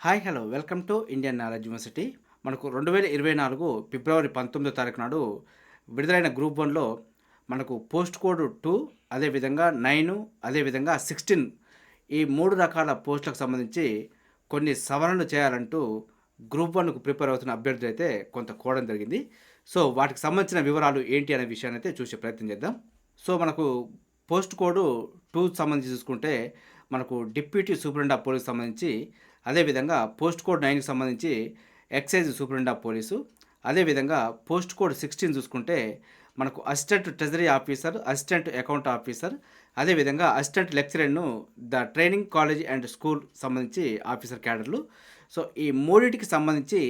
Hi hello welcome to Indian knowledge university మనకు రెండు వేల ఇరవై నాలుగు ఫిబ్రవరి పంతొమ్మిదో తారీఖు నాడు విడుదలైన గ్రూప్ వన్లో మనకు పోస్ట్ కోడ్ టూ అదేవిధంగా నైన్ అదేవిధంగా సిక్స్టీన్ ఈ మూడు రకాల పోస్టులకు సంబంధించి కొన్ని సవరణలు చేయాలంటూ గ్రూప్ వన్కు ప్రిపేర్ అవుతున్న అభ్యర్థులు అయితే కొంత కోవడం జరిగింది. సో వాటికి సంబంధించిన వివరాలు ఏంటి అనే విషయాన్ని అయితే చూసే ప్రయత్నం చేద్దాం. సో మనకు పోస్ట్ కోడ్ టూ సంబంధించి చూసుకుంటే మనకు డిప్యూటీ సూపరింట్ ఆఫ్ పోలీస్ సంబంధించి అదేవిధంగా పోస్ట్ కోడ్ నైన్కి సంబంధించి ఎక్సైజ్ సూపరింట్ ఆఫ్ పోలీసు అదేవిధంగా పోస్ట్ కోడ్ సిక్స్టీన్ చూసుకుంటే మనకు assistant treasury officer assistant account officer అదేవిధంగా assistant లెక్చరర్ను the training college and school సంబంధించి ఆఫీసర్ క్యాడర్లు. సో ఈ మూడింటికి సంబంధించి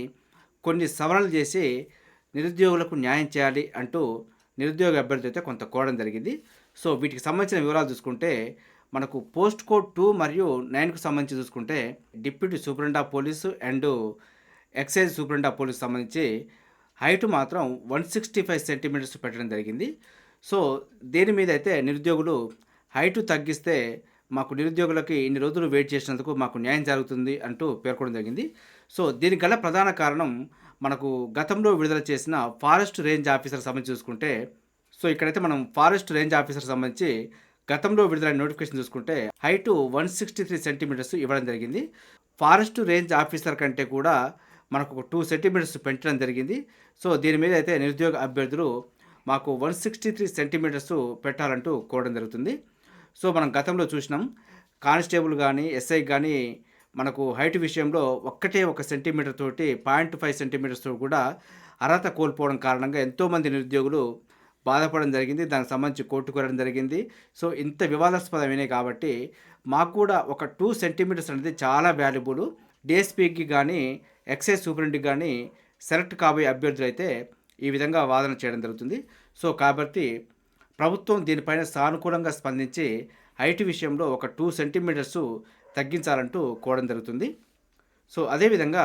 కొన్ని సవరణలు చేసి నిరుద్యోగులకు న్యాయం చేయాలి అంటూ నిరుద్యోగ అభ్యర్థి అయితే కొంత కోవడం జరిగింది. సో వీటికి సంబంధించిన వివరాలు చూసుకుంటే మనకు పోస్ట్ కోడ్ టూ మరియు నైన్కు సంబంధించి చూసుకుంటే deputy superintendent of police and excise superintendent of police సంబంధించి హైట్ మాత్రం వన్ సిక్స్టీ ఫైవ్ సెంటీమీటర్స్ పెట్టడం జరిగింది. సో దీని మీద అయితే నిరుద్యోగులు హైట్ తగ్గిస్తే మాకు నిరుద్యోగులకి ఇన్ని రోజులు వెయిట్ చేసినందుకు మాకు న్యాయం జరుగుతుంది అంటూ పేర్కొనడం జరిగింది. సో దీనికి గల ప్రధాన కారణం మనకు గతంలో విడుదల చేసిన ఫారెస్ట్ రేంజ్ ఆఫీసర్ సంబంధించి చూసుకుంటే సో ఇక్కడైతే మనం ఫారెస్ట్ రేంజ్ ఆఫీసర్ సంబంధించి గతంలో విడుదలైన నోటిఫికేషన్ చూసుకుంటే height one sixty three centimetres ఇవ్వడం జరిగింది. ఫారెస్ట్ రేంజ్ ఆఫీసర్ కంటే కూడా మనకు ఒక టూ సెంటీమీటర్స్ పెంచడం జరిగింది. సో దీని మీద అయితే నిరుద్యోగ అభ్యర్థులు మాకు వన్ సిక్స్టీ త్రీ సెంటీమీటర్స్ పెట్టాలంటూ కోరడం జరుగుతుంది. సో మనం గతంలో చూసినాం. కానిస్టేబుల్ కానీ ఎస్ఐ కానీ మనకు హైట్ విషయంలో ఒక్కటే ఒక సెంటీమీటర్ తోటి పాయింట్ ఫైవ్ సెంటీమీటర్స్ కూడా అర్హత కోల్పోవడం కారణంగా ఎంతోమంది నిరుద్యోగులు బాధపడడం జరిగింది. దానికి సంబంధించి కోర్టుకు జరిగింది. సో ఇంత వివాదాస్పదమైనవి కాబట్టి మాకు కూడా ఒక టూ సెంటీమీటర్స్ అనేది చాలా వాల్యుబుల్ డిఎస్పీకి కానీ ఎక్సైజ్ సూపరింటెండెంట్కి కానీ సెలెక్ట్ కాబోయే అభ్యర్థులు అయితే ఈ విధంగా వాదన చేయడం జరుగుతుంది. సో కాబట్టి ప్రభుత్వం దీనిపైన సానుకూలంగా స్పందించి హైట్ విషయంలో ఒక టూ సెంటీమీటర్స్ తగ్గించాలంటూ కోవడం జరుగుతుంది. సో అదేవిధంగా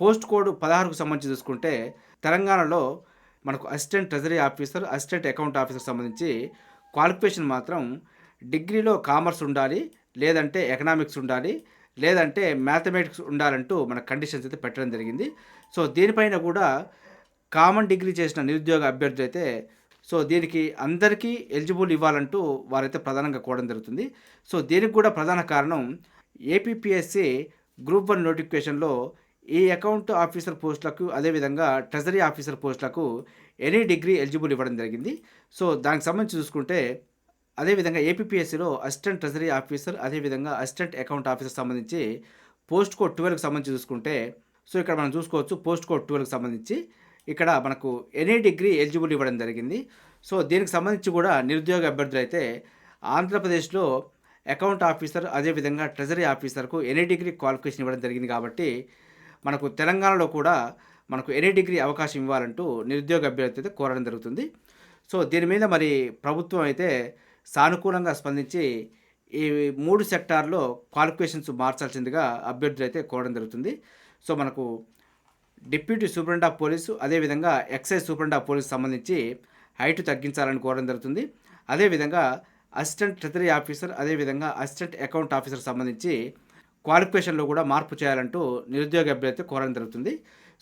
పోస్ట్ కోడ్ పదహారుకు సంబంధించి చూసుకుంటే తెలంగాణలో మనకు assistant treasury officer assistant account officer సంబంధించి క్వాలిఫికేషన్ మాత్రం డిగ్రీలో కామర్స్ ఉండాలి లేదంటే ఎకనామిక్స్ ఉండాలి లేదంటే మ్యాథమెటిక్స్ ఉండాలంటూ మన కండిషన్స్ అయితే పెట్టడం జరిగింది. సో దీనిపైన కూడా కామన్ డిగ్రీ చేసిన నిరుద్యోగ అభ్యర్థులు అయితే సో దీనికి అందరికీ ఎలిజిబుల్ ఇవ్వాలంటూ వారైతే ప్రధానంగా కోవడం జరుగుతుంది. సో దీనికి కూడా ప్రధాన కారణం ఏపీపీఎస్సి గ్రూప్ వన్ నోటిఫికేషన్లో ఈ అకౌంట్ ఆఫీసర్ పోస్టులకు అదేవిధంగా ట్రెజరీ ఆఫీసర్ పోస్టులకు ఎనీ డిగ్రీ ఎలిజిబుల్ ఇవ్వడం జరిగింది. సో దానికి సంబంధించి చూసుకుంటే అదేవిధంగా ఏపీపీఎస్సిలో అసిస్టెంట్ ట్రెజరీ ఆఫీసర్ అదేవిధంగా అసిస్టెంట్ అకౌంట్ ఆఫీసర్ సంబంధించి పోస్ట్ కోడ్ ట్వెల్వ్కి సంబంధించి చూసుకుంటే సో ఇక్కడ మనం చూసుకోవచ్చు పోస్ట్ కోడ్ ట్వెల్వ్కి సంబంధించి ఇక్కడ మనకు ఎనీ డిగ్రీ ఎలిజిబుల్ ఇవ్వడం జరిగింది. సో దీనికి సంబంధించి కూడా నిరుద్యోగ అభ్యర్థులు అయితే ఆంధ్రప్రదేశ్లో అకౌంట్ ఆఫీసర్ అదేవిధంగా ట్రెజరీ ఆఫీసర్కు ఎనీ డిగ్రీ క్వాలిఫికేషన్ ఇవ్వడం జరిగింది కాబట్టి మనకు తెలంగాణలో కూడా మనకు ఎనీ డిగ్రీ అవకాశం ఇవ్వాలంటూ నిరుద్యోగ అభ్యర్థి అయితే కోరడం జరుగుతుంది. సో దీని మీద మరి ప్రభుత్వం అయితే సానుకూలంగా స్పందించి ఈ మూడు సెక్టార్లో క్వాలిఫికేషన్స్ మార్చాల్సిందిగా అభ్యర్థులు అయితే కోరడం జరుగుతుంది. సో మనకు డిప్యూటీ సూపరింట్ ఆఫ్ పోలీసు అదేవిధంగా ఎక్సైజ్ సూపరింట్ ఆఫ్ పోలీసు సంబంధించి హైట్ తగ్గించాలని కోరడం జరుగుతుంది. అదేవిధంగా అసిస్టెంట్ ట్రెజరీ ఆఫీసర్ అదేవిధంగా అసిస్టెంట్ అకౌంట్ ఆఫీసర్ సంబంధించి క్వాలిఫికేషన్లో కూడా మార్పు చేయాలంటూ నిరుద్యోగ అభ్యర్థి కోరడం జరుగుతుంది.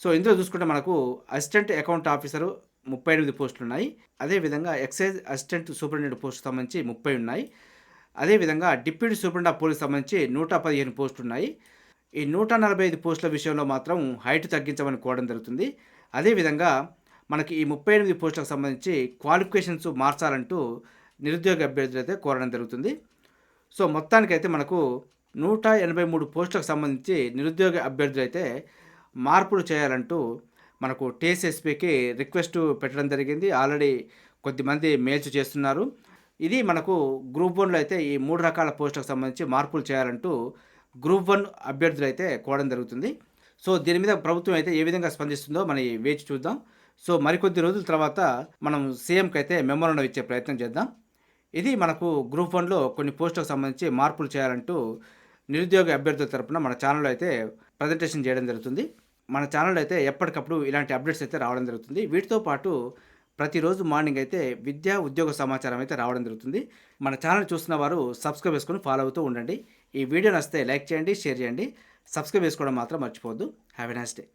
సో ఇందులో చూసుకుంటే మనకు అసిస్టెంట్ అకౌంట్ ఆఫీసరు ముప్పై ఎనిమిది పోస్టులు ఉన్నాయి. అదేవిధంగా ఎక్సైజ్ అసిస్టెంట్ సూపరింటెండెంట్ పోస్ట్ సంబంధించి ముప్పై ఉన్నాయి. అదేవిధంగా డిప్యూటీ సూపరింటెండెంట్ ఆఫ్ పోలీస్ సంబంధించి నూట పదిహేను పోస్టులు ఉన్నాయి. ఈ నూట నలభై ఐదు పోస్టుల విషయంలో మాత్రం హైట్ తగ్గించమని కోవడం జరుగుతుంది. అదేవిధంగా మనకి ఈ ముప్పై ఎనిమిది పోస్టులకు సంబంధించి క్వాలిఫికేషన్స్ మార్చాలంటూ నిరుద్యోగ అభ్యర్థులు అయితే కోరడం జరుగుతుంది. సో మొత్తానికైతే మనకు నూట ఎనభై మూడు పోస్టులకు సంబంధించి నిరుద్యోగ అభ్యర్థులు అయితే మార్పులు చేయాలంటూ మనకు టీఎస్ఎస్పీకి రిక్వెస్ట్ పెట్టడం జరిగింది. ఆల్రెడీ కొద్దిమంది మేల్చు చేస్తున్నారు. ఇది మనకు గ్రూప్ వన్లో అయితే ఈ మూడు రకాల పోస్టులకు సంబంధించి మార్పులు చేయాలంటూ గ్రూప్ వన్ అభ్యర్థులు అయితే కోవడం జరుగుతుంది. సో దీని మీద ప్రభుత్వం అయితే ఏ విధంగా స్పందిస్తుందో మనం వేచి చూద్దాం. సో మరికొద్ది రోజుల తర్వాత మనం సీఎంకి అయితే మెమోరండం ఇచ్చే ప్రయత్నం చేద్దాం. ఇది మనకు గ్రూప్ వన్లో కొన్ని పోస్టులకు సంబంధించి మార్పులు చేయాలంటూ నిరుద్యోగ అభ్యర్థుల తరపున మన ఛానల్లో అయితే ప్రజెంటేషన్ చేయడం జరుగుతుంది. మన ఛానల్లో అయితే ఎప్పటికప్పుడు ఇలాంటి అప్డేట్స్ అయితే రావడం జరుగుతుంది. వీటితో పాటు ప్రతిరోజు మార్నింగ్ అయితే విద్యా ఉద్యోగ సమాచారం అయితే రావడం జరుగుతుంది. మన ఛానల్ చూస్తున్న వారు సబ్స్క్రైబ్ చేసుకొని ఫాలో అవుతూ ఉండండి. ఈ వీడియో నచ్చితే లైక్ చేయండి షేర్ చేయండి. సబ్స్క్రైబ్ చేసుకోవడం మాత్రం మర్చిపోవద్దు. Have a nice day